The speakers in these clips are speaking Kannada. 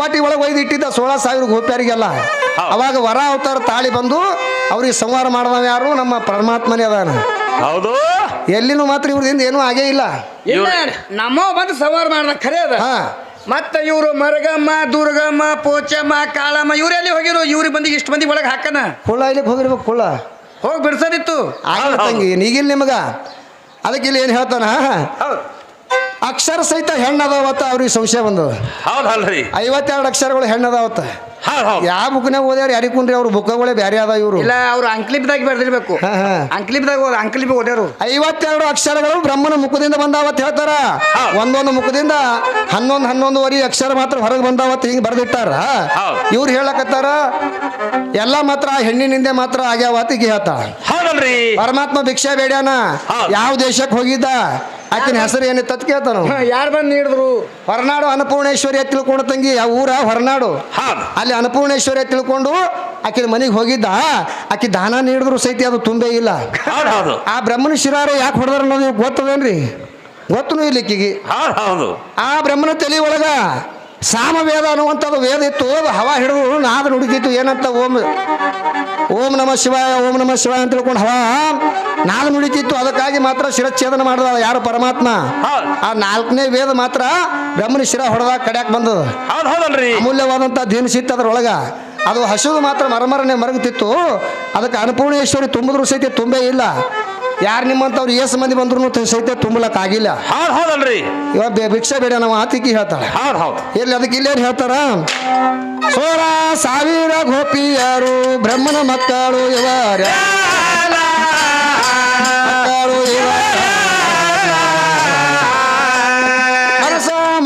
ಕ್ವಾಟಿ ಒಳಗೆ ಒಯ್ದು ಇಟ್ಟಿದ್ದ ಸೋಳ ಸಾವಿರ ಗೋಪ್ಯಾರಿಗೆಲ್ಲ. ಅವಾಗ ವರ ಅವತಾರ ತಾಳಿ ಬಂದು ಅವ್ರಿಗೆ ಸಂವಾರ ಮಾಡುವ ಯಾರು? ನಮ್ಮ ಪರಮಾತ್ಮನೇ ಅದಾನ. ಹೌದು. ಎಲ್ಲಿನೂ ಮಾತ್ರ ಇವ್ರದಿಂದ ಏನೂ ಆಗೇ ಇಲ್ಲ. ನಮ್ಮ ಬಂದು ಸವಾರ ಮಾಡ್ದ ಖರೆ ಅದ. ಹಾ. ಮತ್ತ ಇವರು ಮರಗಮ್ಮ ದುರ್ಗಮ್ಮ ಪೋಚಮ್ಮ ಕಾಳಮ್ಮ ಇವರೆಲ್ಲಿ ಹೋಗಿರೋ? ಇವ್ರಿಗೆ ಬಂದಿಗೆ ಇಷ್ಟು ಮಂದಿ ಒಳಗೆ ಹಾಕನ. ಕುಳ್ಳ ಇಲ್ಲಿ ಹೋಗಿರ್ಬೇಕು ಕುಳ್ಳ. ಹೋಗಿ ಬಿಡ್ಸೋದಿತ್ತು. ಆಗಲ್ಲ ತಂಗಿ ನೀಗಿಲ್ಲ ನಿಮಗ. ಅದಕ್ಕೆ ಇಲ್ಲಿ ಏನು ಹೇಳ್ತಾನ? ಹೌದು. ಅಕ್ಷರ ಸಹಿತ ಹೆಣ್ಣದಾವತ್ತ ಅವ್ರಿಗೆ ಸಂಶಯ ಬಂದದ. ಹೌದು ಅಲ್ರಿ ಐವತ್ತೆರಡು ಅಕ್ಷರಗಳು ಹೆಣ್ಣದಾವತ್ತ. ಯಾವ ಬುಕ್ನಾಗ ಓದ್ಯಾರ ಯಾರಿಗೆ ಕುಂದ್ರಿ? ಅವ್ರ ಬುಕ್ಗಳೇ ಬೇರೆ ಅದ ಇವರು. ಇಲ್ಲ ಅವ್ರು ಅಂಕ್ಲಿಪ್ದಾಗ ಬರ್ದಿರ್ಬೇಕು. ಅಂಕ್ಲಿಪ್ದಾಗ ಅಂಕ್ಲಿಪ್ ಓದ್ಯಾರು ಐವತ್ತೆರಡು ಅಕ್ಷರಗಳು ಬ್ರಹ್ಮನ ಮುಖದಿಂದ ಬಂದಾವತ್ ಹೇಳ್ತಾರ. ಒಂದೊಂದು ಮುಖದಿಂದ ಹನ್ನೊಂದು ಹನ್ನೊಂದುವರೆ ಅಕ್ಷರ ಮಾತ್ರ ಹೊರಗೆ ಬಂದಾವತ್ ಹಿಂಗೆ ಬರ್ದಿಟ್ಟಾರ. ಹೌದು. ಇವ್ರು ಹೇಳಕತ್ತಾರ ಎಲ್ಲ ಮಾತ್ರ ಆ ಹೆಣ್ಣಿನಿಂದೆ ಮಾತ್ರ ಆಗ್ಯಾವತ್ ಈಗ ಹೇಳ್ತಾರ ಹೌದಲ್ರಿ. ಪರಮಾತ್ಮ ಭಿಕ್ಷೆ ಬೇಡ್ಯಾನ? ಯಾವ ದೇಶಕ್ಕೆ ಹೋಗಿದ್ದ? ಆಕಿನ ಹೆಸರು ಏನಿತ್ತು ಅಂತ ಕೇಳ್ತಾನ ಯಾರು ಬಂದು ನೀಡಿದ್ರು? ಹೊರನಾಡು ಅನ್ನಪೂರ್ಣೇಶ್ವರಿ ತಿಳ್ಕೊಂಡು ತಂಗಿ ಆ ಊರ? ಹೊರನಾಡು. ಅಲ್ಲಿ ಅನ್ನಪೂರ್ಣೇಶ್ವರಿ ತಿಳ್ಕೊಂಡು ಆಕಿನ ಮನೆಗೆ ಹೋಗಿದ್ದ. ಆಕಿ ದಾನ ನೀಡಿದ್ರು ಸಹಿತ ಅದು ತುಂಬೇ ಇಲ್ಲ. ಆ ಬ್ರಹ್ಮನ ಶಿರಾರ ಯಾಕೆ ಹೊಡೆದ್ರ ಅನ್ನೋದು ಗೊತ್ತದೇನ್ರಿ? ಗೊತ್ತೂ ಇಲ್ಲ ಈಕಿಗೆ ಹೌದು ಹೌದು. ಆ ಬ್ರಹ್ಮನ ತಲೆ ಒಳಗ ಸಾಮವೇದ ಅನ್ನುವಂಥದ್ದು ವೇದ ಇತ್ತು. ಅದು ಹವಾ ಹಿಡಿದು ನಾದ ನುಡಿತಿತ್ತು ಏನಂತ ಓಂ ಓಂ ನಮ ಶಿವಾಯ ಓಂ ನಮ ಶಿವಾಯ ಅಂತ ತಿಳ್ಕೊಂಡು ಹವಾ ನಾದ ನುಡಿತಿತ್ತು. ಅದಕ್ಕಾಗಿ ಮಾತ್ರ ಶಿರಚ್ಛೇದನ ಮಾಡಿದ ಯಾರು ಪರಮಾತ್ಮ? ಆ ನಾಲ್ಕನೇ ವೇದ ಮಾತ್ರ ಬ್ರಹ್ಮನ ಶಿರ ಹೊಡೆದಾಗ ಕಡ್ಯಾಕ್ ಬಂದದ. ಅಮೂಲ್ಯವಾದಂಥ ದಿನಸಿತ್ತು ಅದ್ರೊಳಗ. ಅದು ಹಸಿದು ಮಾತ್ರ ಮರಮರನೆ ಮರಗುತ್ತಿತ್ತು ಅದಕ್ಕೆ ಅನ್ನಪೂರ್ಣೇಶ್ವರಿ ತುಂಬಿದ್ರು ಸಹಿತ ತುಂಬೇ ಇಲ್ಲ. ಯಾರು ನಿಮ್ಮಂಥವ್ರು ಏಸು ಮಂದಿ ಬಂದ್ರು ಸಹಿತ ತುಂಬಲಕ್ ಆಗಿಲ್ಲ ಹೌದು ಹೌದಲ್ರಿ. ಇವಾಗ ಭಿಕ್ಷೆ ಬೇಡ ನಾವು ಆತಿಕಿ ಹೇಳ್ತಾಳೆ ಹೌದು ಹೌದು. ಎಲ್ಲಿ ಅದಕ್ಕೆ ಇಲ್ಲೇ ಹೇಳ್ತಾರ? ಸೋರ ಸಾವಿರ ಗೋಪಿಯರು ಬ್ರಹ್ಮನ ಮಕ್ಕಳು ಇವರ.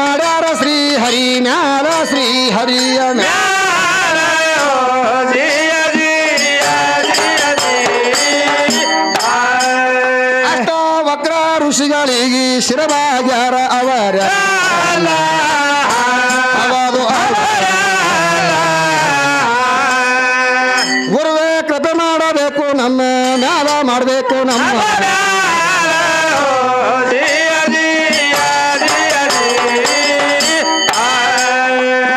ಮಾಡ್ಯಾರ ಶ್ರೀ ಹರಿ ಮ್ಯಾಲ ಶ್ರೀ ಹರಿಯ ಮ್ಯಾಲ. ಶಿರವಾಗ್ಯಾರ ಅವರ. ಗುರುವೇ, ಕೃಪೆ ಮಾಡಬೇಕು ನಮ್ಮ ಮ್ಯಾಲ, ಮಾಡಬೇಕು ನಮ್ಮ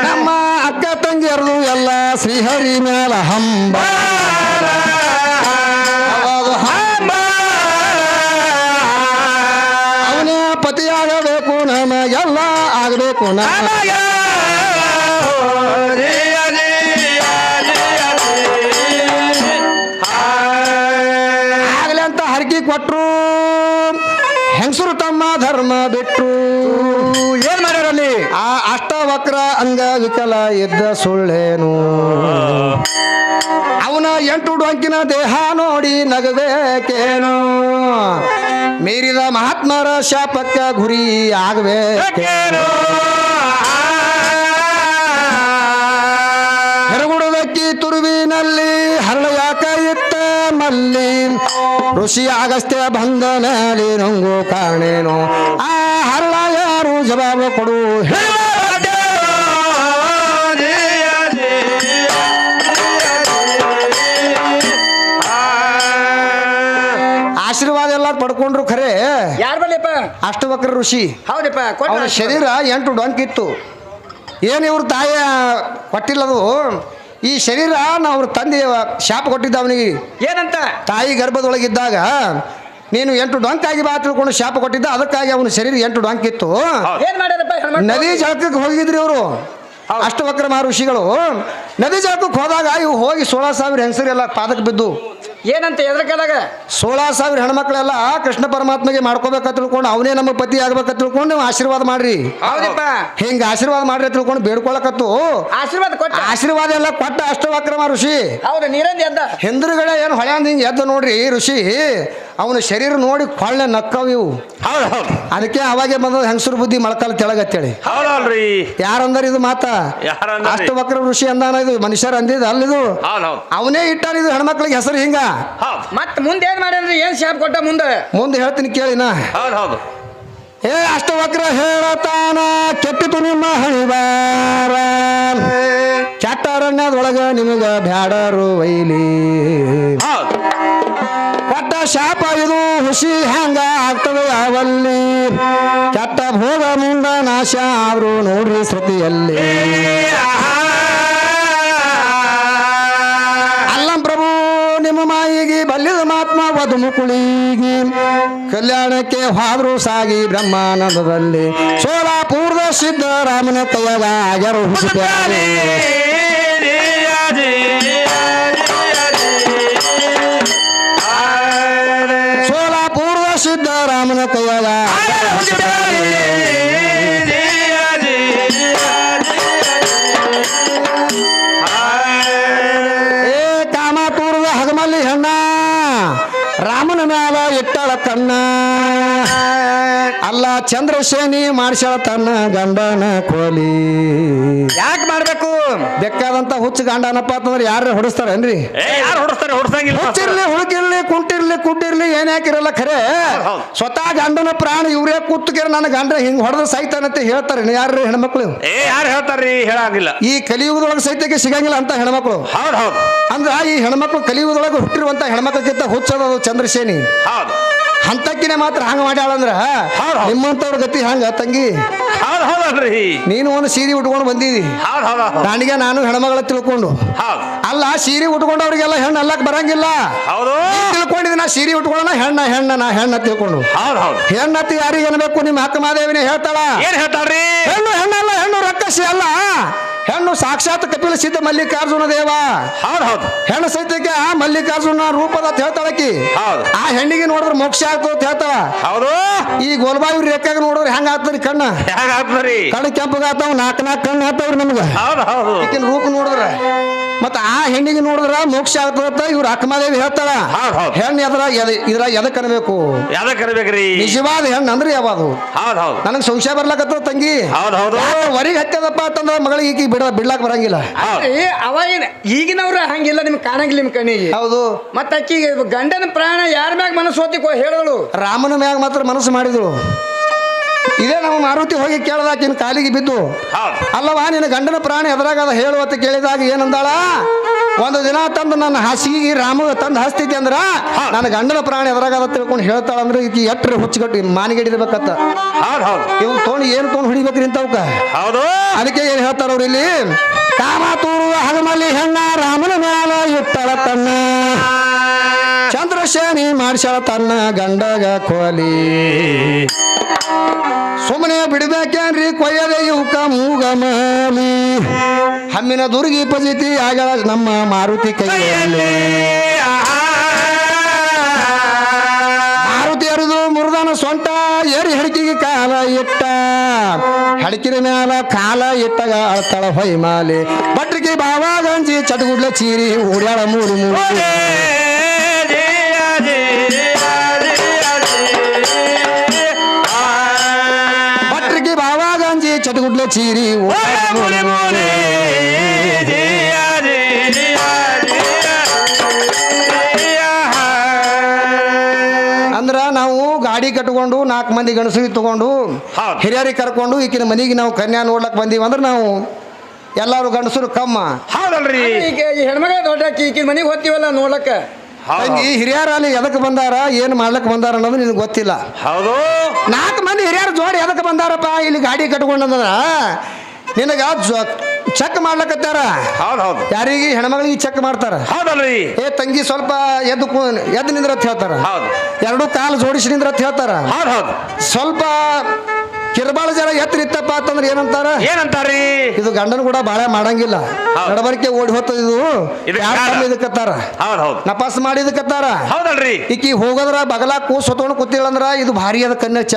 ನಮ್ಮ ಅಕ್ಕ ತಂಗಿಯರು ಎಲ್ಲ ಶ್ರೀಹರಿ ಮೇಲ ಹಂಬ ಆಗ್ಲಿ ಅಂತ ಹರಕಿ ಕೊಟ್ರು. ಹೆಂಗಸರು ತಮ್ಮ ಧರ್ಮ ಬಿಟ್ರು. ಏನ್ ಮಾಡ್ಯಾರಲ್ಲಿ? ಆ ಅಷ್ಟವಕ್ರ ಅಂಗ ವಿಕಲ ಇದ್ದ ಸುಳ್ಳೇನು. ಅವನ ಎಂಟು ಡೊಂಕಿನ ದೇಹ ನೋಡಿ ನಗಬೇಕೇನು? ಮೀರಿದ ಮಹಾತ್ಮರ ಶಾಪಕ್ಕ ಗುರಿ ಆಗಬೇಕೇನು? ತುರುವಿನಲ್ಲಿ ಹರಳ ಯಾಕ ಇತ್ತ ಮಲ್ಲಿ ಋಷಿ ಅಗಸ್ತ್ಯ ಬಂಧನಲ್ಲಿ ನಂಗು ಕಾಣೇನು. ಆ ಹರಳ ಯಾರು ಜವಾಬು ಕೊಡು ಆಶೀರ್ವಾದ ಎಲ್ಲ ಪಡ್ಕೊಂಡ್ರು ಖರೆ. ಯಾರು ಬರ್ಲಿಪ್ಪ ಅಷ್ಟವಕ್ರ ಋಷಿ. ಹೌದಪ್ಪ ಶರೀರ ಎಂಟು ಡೊಂಕಿತ್ತು. ಏನು ಇವ್ರ ತಾಯ ಕೊಟ್ಟಿಲ್ಲದು? ಈ ಶರೀರ ನಾವು ಅವ್ರ ತಂದೆ ಶಾಪ ಕೊಟ್ಟಿದ್ದ ಅವನಿಗೆ. ಏನಂತ? ತಾಯಿ ಗರ್ಭದೊಳಗಿದ್ದಾಗ ನೀನು ಎಂಟು ಡೊಂಕಾಗಿ ಬಾ ತಿಳ್ಕೊಂಡು ಶಾಪ ಕೊಟ್ಟಿದ್ದ ಅದಕ್ಕಾಗಿ ಅವನ ಶರೀರ ಎಂಟು ಡೊಂಕಿತ್ತು ಇತ್ತು? ನದಿ ಜಳಕಕ್ಕೆ ಹೋಗಿದ್ರಿ ಅವರು. ಅಷ್ಟವಕ್ರ ಮಹರ್ಷಿಗಳು. ನದಿ ಜಳಕಕ್ಕೆ ಹೋದಾಗ ಇವು ಹೋಗಿ ಸೋಳ ಸಾವಿರ ಹೆಂಗಸರೆಲ್ಲ ಪಾದಕ್ಕೆ ಬಿದ್ದು ಏನಂತ ಎದ್ರ ಕಾಲಾಗ ಸೋಳ ಸಾವಿರ ಹೆಣ್ಮಕ್ಳೆಲ್ಲ ಕೃಷ್ಣ ಪರಮಾತ್ಮಗೆ ಮಾಡ್ಕೋಬೇಕ ತಿಳ್ಕೊಂಡು ಅವನೇ ನಮ್ಮ ಪತಿ ಆಗ್ಬೇಕ ತಿಳ್ಕೊಂಡು ನೀವು ಆಶೀರ್ವಾದ ಮಾಡ್ರಿ. ಹೌದಪ್ಪ. ಹಿಂಗ ಆಶೀರ್ವಾದ ಮಾಡ್ರಿ ತಿಳ್ಕೊಂಡು ಬೇಡ್ಕೊಳಕತ್ತು. ಆಶೀರ್ವಾದ ಕೊಟ್ಟ? ಆಶೀರ್ವಾದ ಎಲ್ಲ ಕೊಟ್ಟ ಅಷ್ಟವಕ್ರಮ ಋಷಿ. ಹೌದು ನೀರಂದ ಎದ್ದ. ಹಿಂದ್ರುಗಡೆ ಏನು ಹೊಳೆ ಹಿಂಗೆ ಎದ್ದು ನೋಡ್ರಿ ಋಷಿ. ಅವನ ಶರೀರ ನೋಡಿ ಕೊಳ್ಳೆ ನಕ್ಕವ ಇವು. ಹೌದು ಹೌದು ಅದಕ್ಕೆ ಅವಾಗೆ ಬಂದ ಹೆಂಗಸರು ಬುದ್ಧಿ ಮೊಳಕಾಲ ತೆಳಗತ್ತೇಳಿ ಹೌದಲ್ರಿ. ಯಾರಂದಾರ ಇದು ಮಾತ? ಅಷ್ಟು ಅಷ್ಟವಕ್ರ ಋಷಿ ಅಂದಾನ ಇದು ಮನುಷ್ಯರ ಅಂದಿದ ಅಲ್ಲಿದು ಹೌದು ಹೌದು ಅವನೇ ಇಟ್ಟಾನ ಇದು ಹೆಣ್ಮಕ್ಳಿಗೆ ಹೆಸರು ಹಿಂಗ. ಹೌದು. ಮತ್ ಮುಂದೆ ಏನ್ ಮಾಡ್ಯಾನ್ರಿ? ಏನ್ ಶಾಪ್ ಕೊಟ್ಟ ಮುಂದೆ? ಮುಂದೆ ಹೇಳ್ತೀನಿ ಕೇಳಿನ ಹೌದು ಹೌದು ಏ ಅಷ್ಟವಕ್ರ ಹೇಳತಾನ ಕೆಟ್ಟಿತು ನಿಮ್ಮ ಹಣಿಬಾರ ಕೆಟ್ಟ ಅರಣ್ಯದೊಳಗ ನಿಮಗ ಬ್ಯಾಡರು ವೈಲಿ. ಹೌದು. ಶಾಪ ಇದು ಹುಸಿ ಹ್ಯಾಂಗ ಆಗ್ತದೆ ಯಾವಲ್ಲಿ? ಕೆಟ್ಟ ಭೋಗ ಮುಂದ ನಾಶ ಆದ್ರು ನೋಡ್ರಿ ಶ್ರುತಿಯಲ್ಲಿ ಅಲ್ಲಂ ಪ್ರಭು, ನಿಮ್ಮ ಮಾಯಿಗೆ ಬಲ್ಲಿದ ಮಾತ್ಮ ವಧು ಕಲ್ಯಾಣಕ್ಕೆ ಹಾದ್ರು ಸಾಗಿ ಬ್ರಹ್ಮಾನಂದದಲ್ಲಿ. ಸೋಲಾಪುರದ ಸಿದ್ಧರಾಮನ ಕೈಯಾಗ ಆಗ್ಯಾರು ಹುಸಿಪ್ಯಾರೆ. ಸಿದ್ದರಾಮನ ಕೈಯಾಗ. ಏ ತಾಮ ಏ ಕಾಮಾತೂರದ ಹಗಮಲ್ಲಿ ಹೆಣ್ಣ ರಾಮನ ಮ್ಯಾಲ ಇಟ್ಟಳ ಕಣ್ಣ. ಅಲ್ಲ ಚಂದ್ರಶೇನಿ ಮಾಡ್ಸ್ಯಾಳ ತನ್ನ ಗಂಡನ ಕೋಲಿ. ಯಾಕೆ ಮಾಡ್ಬೇಕು? ಬೇಕಾದಂತ ಹುಚ್ಚ ಗಂಡನಪ್ಪ ಅಂತಂದ್ರೆ ಯಾರು ಹೊಡಿಸ್ತಾರೇನ್ರಿ ಏನ್ರಿ? ಯಾರು ಹೊಡಿಸ್ತಾರೆ? ಹೊಡ್ಸಂಗಿಲ್ಲ ಹುಚ್ಚಿರ್ಲಿ ಹುಡುಕಿರ್ಲಿ ಕುಂಟಿರ್ಲಿ ಕುಡ್ಡಿರ್ಲಿ ಏನ್ ಯಾಕಿರಲ್ಲ ಖರೆ. ಸ್ವತಃ ಗಂಡನ ಪ್ರಾಣ ಇವ್ರೇ ಕೂತ್ಕಿರ ನನ್ನ ಗಂಡ ಹಿಂಗ್ ಹೊಡೆದ ಅಂತ ಹೇಳ್ತಾರೆ. ಯಾರು ಹೆಣ್ಮಕ್ಳು? ಏ ಯಾರು ಹೇಳ್ತಾರ್ರಿ? ಹೇಳಂಗಿಲ್ಲ. ಈ ಕಲಿಯುವುದೊಳಗ ಸಹಿತಕ್ಕೆ ಸಿಗಂಗಿಲ್ಲ ಅಂತ ಹೆಣ್ಮಕ್ಳು. ಹೌದು ಹೌದು. ಅಂದ್ರ ಈ ಹೆಣ್ಮಕ್ಳು ಕಲಿಯುಗದೊಳಗೆ ಹುಟ್ಟಿರುವಂತ ಹೆಣ್ಮಕ್ಳಕ್ಕಿಂತ ಹುಚ್ಚದದು ಚಂದ್ರಸೇನಿ ಹೌದು. ಅಂತಕ್ಕಿನೇ ಮಾತ್ರ ಹಂಗ ಮಾಡ್ಯಾಳಂದ್ರ. ನಿಮ್ಮಂತವ್ರ ಗತಿ ಹಂಗ ತಂಗಿ? ಹೌದು ನೀನು ಒಂದು ಸೀರೆ ಉಟ್ಕೊಂಡು ಬಂದಿದಿ. ಹೌದು ಹೌದು ಹೌದು. ನನಗೆ ನಾನು ಹೆಣ್ಮಗಳ ತಿಳ್ಕೊಂಡು. ಹೌದು. ಅಲ್ಲ ಸೀರೆ ಉಟ್ಕೊಂಡು ಅವ್ರಿಗೆಲ್ಲ ಹೆಣ್ಣು ಅಲ್ಲಕ್ ಬರಂಗಿಲ್ಲ. ಹೌದು. ತಿಳ್ಕೊಂಡಿದ್ ನಾ ಸೀರೆ ಉಟ್ಕೊಳ್ಳೋಣ ಹೆಣ್ಣ ಹೆಣ್ಣ ನಾ ಹೆಣ್ಣ ತಿಳ್ಕೊಂಡು. ಹೌದು ಹೌದು. ಹೆಣ್ಣತ್ತಿ ಯಾರಿಗೆ ಅನ್ಬೇಕು ನಿಮ್ಮ ಹಕ್ಕ ಮಾದೇವಿನೇ ಹೇಳ್ತಾಳ. ಏನ್ ಹೇಳ್ತಾಳ್ರಿ? ಹೆಣ್ಣು ಹೆಣ್ಣಲ್ಲ ಹೆಣ್ಣು ರಕ್ಕಸಿ ಅಲ್ಲ. ಹೆಣ್ಣು ಸಾಕ್ಷಾತ್ ಕಪಿಲ ಸಿದ್ಧ ಮಲ್ಲಿಕಾರ್ಜುನ ದೇವ. ಹೌದು ಹೌದು. ಹೆಣ್ಣು ಸೈತಕ್ಕೆ ಆ ಮಲ್ಲಿಕಾರ್ಜುನ ರೂಪದ ಅಂತ ಹೇಳ್ತಾಳಕಿ ಹೌದು. ಆ ಹೆಣ್ಣಿಗೆ ನೋಡಿದ್ರೆ ಮೋಕ್ಷ ಆಗ್ತದೆ ಅಂತ ಹೇಳ್ತಾಳ. ಹೌದು. ಈ ಗೋಲ್ಬಾಯಿ ರೇಖಾಗ ನೋಡಿದ್ರೆ ಹೆಂಗ ಆಗ್ತದ್ರಿ ಕಣ್ಣ? ಹೇಗ ಆಗ್ತದ್ರಿ? ಕಣ್ಣು ಕೆಂಪಗಾತಾವ ನಾಲ್ಕು ನಾಲ್ಕು ಕಣ್ಣು ಆಗ್ತಾವ್ರಿ ನಮ್ಗೆ. ಹೌದು ಹೌದು. ಈಕಿನ ರೂಪ ನೋಡಿದ್ರೆ ಮತ್ತ ಆ ಹೆಣ್ಣಿಗೆ ನೋಡಿದ್ರ ಮೋಕ್ಷ ಆಗ್ತದಂತ ಇವ್ರು ಅಕ್ಕಮಾದೇವಿ ಹೌದ್ ಹೌದ್. ಹೆಣ್ಣು ಎದ್ರ ಇದ್ರ ಎದಕ್ ಕರಬೇಕು? ಯಾವ್ದ ಕರಿಬೇಕ್ರಿ? ನಿಜವಾದ ಹೆಣ್ಣು ಅಂದ್ರೆ ಯಾವುದು? ಹೌದು ಹೌದು. ನನಗೆ ಸಂಶಯ ಬರ್ಲಾಕತ್ತ ತಂಗಿ. ಹೊರಗೆ ಹೌದು ಹತ್ತದಪ್ಪ ಅಂತಂದ್ರ ಮಗಳಿಗೆ ಈಕಿ ಬಿಡ ಬಿಡ್ಲಾಕ್ ಬರಂಗಿಲ್ಲ. ಏ ಅವಾಗಿನ ಈಗಿನವ್ರು ಹಂಗಿಲ್ಲ ನಿಮ್ಗೆ ಕಾಣಂಗಿಲ್ಲ ನಿಮ್ ಕಣ್ಣಿಗೆ. ಹೌದು. ಮತ್ತ ಅಕ್ಕಿಗೆ ಗಂಡನ ಪ್ರಾಣ ಯಾರ ಮ್ಯಾಗ ಮನಸ್ಸು ಹೋತಿಕೋ ಹೇಳೋಳು ರಾಮನ ಮ್ಯಾಗ ಮಾತ್ರ ಮನಸ್ಸು ಮಾಡಿದ್ರು ಇದೇ ನಮ್ಮ ಮಾರುತಿ ಹೋಗಿ ಕೇಳ್ದಾಕಿನ ಕಾಲಿಗೆ ಬಿದ್ದು. ಅಲ್ಲವಾ ನಿನ್ನ ಗಂಡನ ಪ್ರಾಣಿ ಎದುರಾಗದ ಹೇಳು ಅಂತ ಕೇಳಿದಾಗ ಏನಂದಾಳ? ಒಂದು ದಿನ ತಂದು ನನ್ನ ಹಾಸಿಗೆ ರಾಮ ತಂದು ಹಸ್ತಿದ್ದೆ ಅಂದ್ರ ನನ್ನ ಗಂಡನ ಪ್ರಾಣ ಅದ ತಿಳ್ಕೊಂಡು ಹೇಳ್ತಾಳ ಅಂದ್ರೆ ಈಕಿ ಎಟ್ರೆ ಹುಚ್ಚಗಟ್ಟಿ ಮಾನಿಗಿಡಿರ್ಬೇಕತ್ತ ಇವ್ ತೋಣಿ ಏನು ತೊಗೊಂಡು ಹೊಡಿಬೇಕ್ರಿ ಅಂತ ಹೌದು. ಅದಕ್ಕೆ ಏನ್ ಹೇಳ್ತಾರ ಅವ್ರು ಇಲ್ಲಿ? ಕಾಮಾತೂರು ಹಗಮಲ್ಲಿ ಹೆಣ್ಣ ರಾಮನ ಮ್ಯಾಲ ಇಟ್ಟಳ ತನ್ನ. ಚಂದ್ರಶೇನಿ ಮಾಡ್ಸ್ಯಾಳ ತನ್ನ ಗಂಡಗ ಕೋಲಿ. ಸುಮ್ಮನೆ ಬಿಡ್ಬೇಕೇನ್ರಿ, ಕೊಯ್ಯದೆ ಇವ್ಕ ಮೂಗ ಮಾಲಿ. ಹಮ್ಮಿನ ದುರ್ಗಿ ಪಜಿತಿ ಆಗ್ಯಾಳ ನಮ್ಮ ಮಾರುತಿ ಕೈಯಲ್ಲಿ. ಮಾರುತಿ ಅರಿದು ಮುರಿದನ ಸೊಂಟ, ಏರಿ ಹಡಕಿಗೆ ಕಾಲ ಇಟ್ಟ. ಹಡಕಿನ ಮ್ಯಾಲ ಕಾಲ ಇಟ್ಟಾಗ ಅಳ್ತಾಳ ಹೊಯ್ಮಾಲಿ ಬಟ್ರಿಗೆ ಬಾವಾ ಗಂಜಿ, ಚಟಗುಡ್ಲ ಚೀರಿ ಓಡ್ಯಾಳ ಮೂರು ಮೂರು. ನಾಲ್ಕು ಮಂದಿ ಗಣಸಿಗೆ ತಗೊಂಡು. ಹಿರಿಯರಿಗೆ ಕರ್ಕೊಂಡು ಈಕಿನ ಮನೆಗೆ ನಾವು ಕನ್ಯಾ ನೋಡ್ಲಕ್ ಬಂದೀವಿ ಅಂದ್ರೆ ನಾವು ಎಲ್ಲರೂ ಗಂಡಸರು ಕಮ್ಮ. ಹೌದಲ್ರಿ. ಈಗ ಈ ಹೆಣ್ಮಗ ದೊಡ್ಡ ಈಕಿನ ಮನೆಗೆ ಹೋಗ್ತೀವಲ್ಲ ನೋಡ್ಲಕ್ಕ? ಈ ಹಿರಿಯರ ಅಲ್ಲಿ ಎದಕ್ಕೆ ಬಂದಾರ ಏನು ಮಾಡ್ಲಕ್ ಬಂದಾರ ಅನ್ನೋದು ನಿನಗೆ ಗೊತ್ತಿಲ್ಲ. ಹೌದು. ನಾಲ್ಕು ಮಂದಿ ಹಿರಿಯರು ಜೋಡಿ ಎದಕ್ಕೆ ಬಂದಾರಪ್ಪ? ಇಲ್ಲಿ ಗಾಡಿ ಕಟ್ಕೊಂಡಂದ್ರ ನಿನಗ ಚೆಕ್ ಮಾಡ್ಲಕತ್ತಾರ? ಹೌದು ಹೌದು. ಯಾರಿಗೆ? ಹೆಣ್ಮಗಳಿಗೆ ಚೆಕ್ ಮಾಡ್ತಾರ? ಹೌದಲ್ರಿ. ಏ ತಂಗಿ ಸ್ವಲ್ಪ ಎದ್ದು ಕು- ಎದ್ದು ನಿಂದ್ರ ಅಂತ ಹೇಳ್ತಾರ. ಹೌದು. ಎರಡು ಕಾಲು ಜೋಡಿಸಿ ನಿಂದ್ರ ಅಂತ ಹೇಳ್ತಾರ. ಹೌದು ಹೌದು. ಸ್ವಲ್ಪ ಕಿರ್ಬಾಳ ಜರ ಎತ್ತರ ಇತ್ತಪ್ಪ ಅಂತಂದ್ರೆ ಏನಂತಾರ? ಏನಂತಾರಿ ಇದು ಗಂಡನ ಕೂಡ ಬಾಳೆ ಮಾಡಂಗಿಲ್ಲ. ಹೌದು. ನಡಬರಿಕೆ ಓಡಿ ಹೋಗ್ತದ ಇದು ಇದು ಯಾರ್. ತಮ್ಮ ಇದಕ್ಕತ್ತಾರ? ಹೌದು ಹೌದು. ನಪಾಸ್ ಮಾಡಿದಕ್ಕತ್ತಾರ ಹೌದಲ್ರಿ. ಈಕಿ ಹೋಗದ್ರ ಬಗಲ ಕೂಸ್ ಹೊತ್ಕೊಂಡು ಕೂತಿಳಂದ್ರ ಇದು ಭಾರಿ ಅದ ಕನ್ನ ಚ